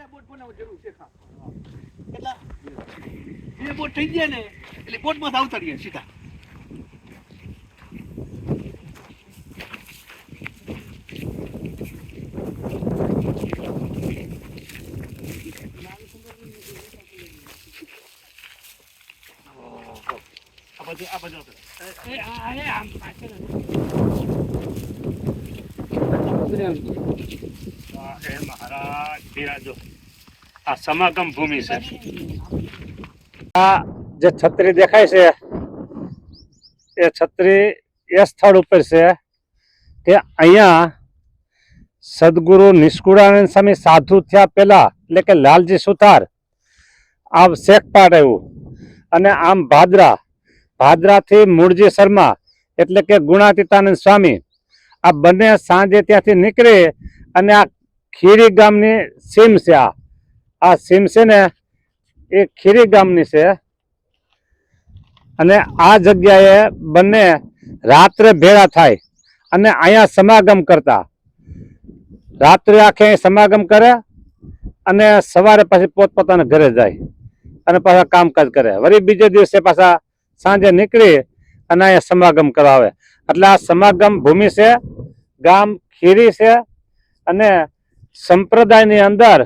બે બોટ બનાવવા જરૂર છે કેટલા? બે બોટ થઈ જાય ને એટલે બોટમાં આવતારીએ સીધા. આ બાજુ આ બાજુ એ આ એ આમ પાછળ સમાગમ ભૂમિ છે. આ જે છત્રી દેખાય છે, એ છત્રી એ સ્થળ ઉપર છે કે અહીંયા સદગુરુ નિષ્કુળાનંદ સ્વામી સાધુ થયા પહેલા, એટલે કે લાલજી સુથાર, આમ શેખપાટ આવ્યું. અને આમ ભાદરા, ભાદરાથી મૂળજી શર્મા, એટલે કે ગુણાતીતાનંદ સ્વામી, આ બંને સાંજે ત્યાંથી નીકળે અને આ ખીરી ગામની સીમ છે આ. આ સીમ છે ને, એ ખીરી ગામની છે. અને આ જગ્યાએ બંને રાત્રે ભેળા થાય અને અહીંયા સમાગમ કરતા. રાત્રે આખે સમાગમ કરે અને સવારે પછી પોતપોતાના ઘરે જાય અને પાછા કામકાજ કરે. વળી બીજે દિવસે પાછા સાંજે નીકળી અને અહીંયા સમાગમ કરાવે. એટલે આ સમાગમ ભૂમિ છે, ગામ ખીરી છે અને સંપ્રદાયની અંદર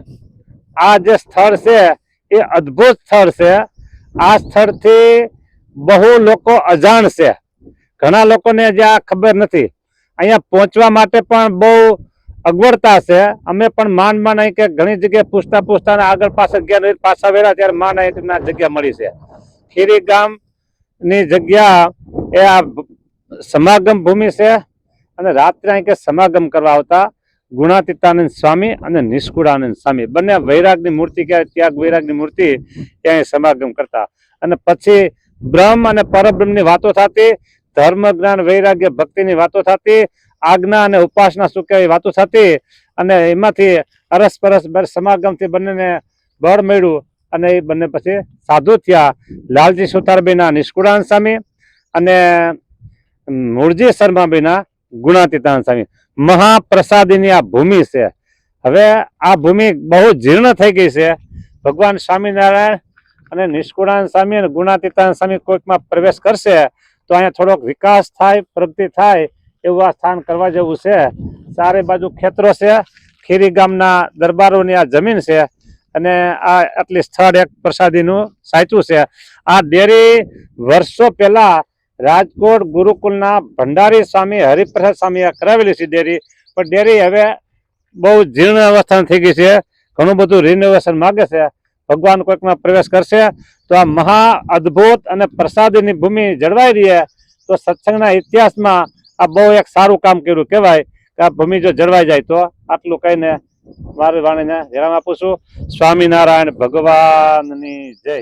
આ જે સ્થળ છે, એ અદ્ભુત સ્થળ છે. આ સ્થળથી બહુ લોકો અજાણ છે. ઘણા લોકોને જે આ ખબર નથી. અહીંયા પહોંચવા માટે પણ બહુ અગવડતા છે. અમે પણ માન માન અહીં કે ઘણી જગ્યાએ પૂછતા પૂછતા આગળ પાછળ ગયા પાછા વેરા ત્યારે માન અહીંના જગ્યા મળી છે. ખીરી ગામની જગ્યા એ આ સમાગમ ભૂમિ છે અને રાત્રે અહીં કે સમાગમ કરવા આવતા ગુણાતીતાનંદ સ્વામી અને નિષ્કુળાનંદ સ્વામી. બંને વૈરાગની મૂર્તિ કહેવાય ત્યાગ વૈરાગની મૂર્તિ ત્યાં સમાગમ કરતા. અને પછી બ્રહ્મ અને પરબ્રહ્મની વાતો થતી, ધર્મ, જ્ઞાન, વૈરાગ્ય, ભક્તિની વાતો થતી, આજ્ઞા અને ઉપાસના શું કહેવાય વાતો થતી. અને એમાંથી અરસપરસ સમાગમથી બંનેને બળ મળ્યું અને એ બંને પછી સાધુ થયા. લાલજી સુતારબેના નિષ્કુળાનંદ સ્વામી અને મૂળજી શર્માબેના ગુણાતીતાનંદ સ્વામી. મહાપ્રસાદીની આ ભૂમિ છે. હવે આ ભૂમિ બહુ જીર્ણ થઈ ગઈ છે. ભગવાન સ્વામિનારાયણ અને નિષ્કુળાન સ્વામી અને ગુણાતીતાનંદ સ્વામી કોઈકમાં પ્રવેશ કરશે તો અહીંયા થોડોક વિકાસ થાય, પ્રગતિ થાય એવું આ સ્થાન કરવા જેવું છે. ચારે બાજુ ખેતરો છે. ખીરી ગામના દરબારોની આ જમીન છે અને આ આટલી સ્થળ એક પ્રસાદીનું સાચું છે. આ ડેરી વર્ષો પહેલા રાજકોટ ગુરુકુલના ભંડારી સ્વામી, હરિપ્રસાદ સ્વામીએ કરાવેલી છે ડેરી. પણ ડેરી હવે બહુ જીર્ણ અવસ્થાની થઈ ગઈ છે. ઘણું બધું રિનોવેશન માગે છે. ભગવાન કોઈકમાં પ્રવેશ કરશે તો આ મહા અદ્ભુત અને પ્રસાદીની ભૂમિ જળવાઈ રહી તો સત્સંગના ઇતિહાસમાં આ બહુ એક સારું કામ કર્યું કહેવાય કે આ ભૂમિ જો જળવાઈ જાય તો આટલું કહીને મારી વાણીને વિરામ આપું છું. સ્વામિનારાયણ ભગવાનની જય.